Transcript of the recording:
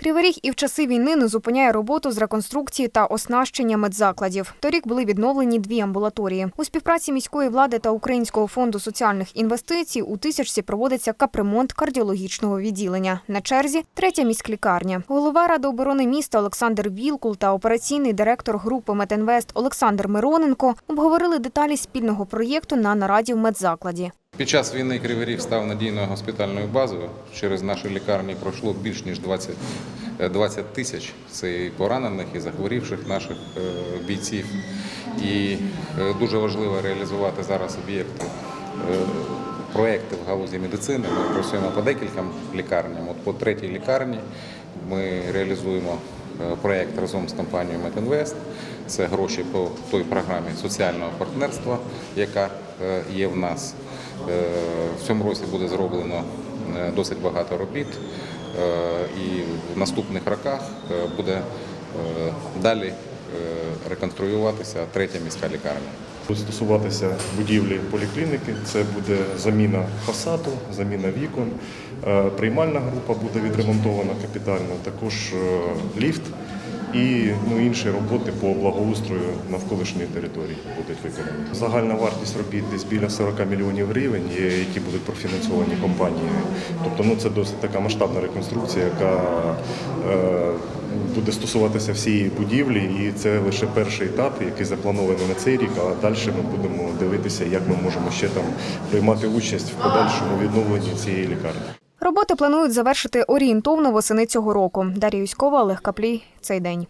Кривий Ріг і в часи війни не зупиняє роботу з реконструкції та оснащення медзакладів. Торік були відновлені дві амбулаторії. У співпраці міської влади та Українського фонду соціальних інвестицій у тисячці проводиться капремонт кардіологічного відділення. На черзі третя міськлікарня. Голова ради оборони міста Олександр Вілкул та операційний директор групи Медінвест Олександр Мироненко обговорили деталі спільного проєкту на нараді в медзакладі. Під час війни Кривий Ріг став надійною госпітальною базою. Через наші лікарні пройшло більш ніж 20, е, 20 тисяч це поранених, і захворівших наших е, бійців. І е, дуже важливо реалізувати зараз об'єкти. е, Проекти в галузі медицини ми працюємо по декільком лікарням. От по третій лікарні ми реалізуємо е, проект разом з компанією Метінвест. Це гроші по той програмі соціального партнерства, яка е, є в нас. Е, В цьому році буде зроблено е, досить багато робіт, е, і в наступних роках буде далі реконструюватися третя міська лікарня. Буде стосуватися будівлі поліклініки, це буде заміна фасаду, заміна вікон. Приймальна група буде відремонтована капітально, також ліфт і ну, інші роботи по благоустрою навколишньої території будуть виконані. Загальна вартість робіт десь біля 40 мільйонів гривень, які будуть профінансовані компанією. Тобто ну, це досить така масштабна реконструкція, яка е, буде стосуватися всієї будівлі, і це лише перший етап, який запланований на цей рік. А далі ми будемо дивитися, як ми можемо ще там приймати участь в подальшому відновленні цієї лікарні. Роботи планують завершити орієнтовно восени цього року. Дар'я Юськова, Олег Каплій. Цей день.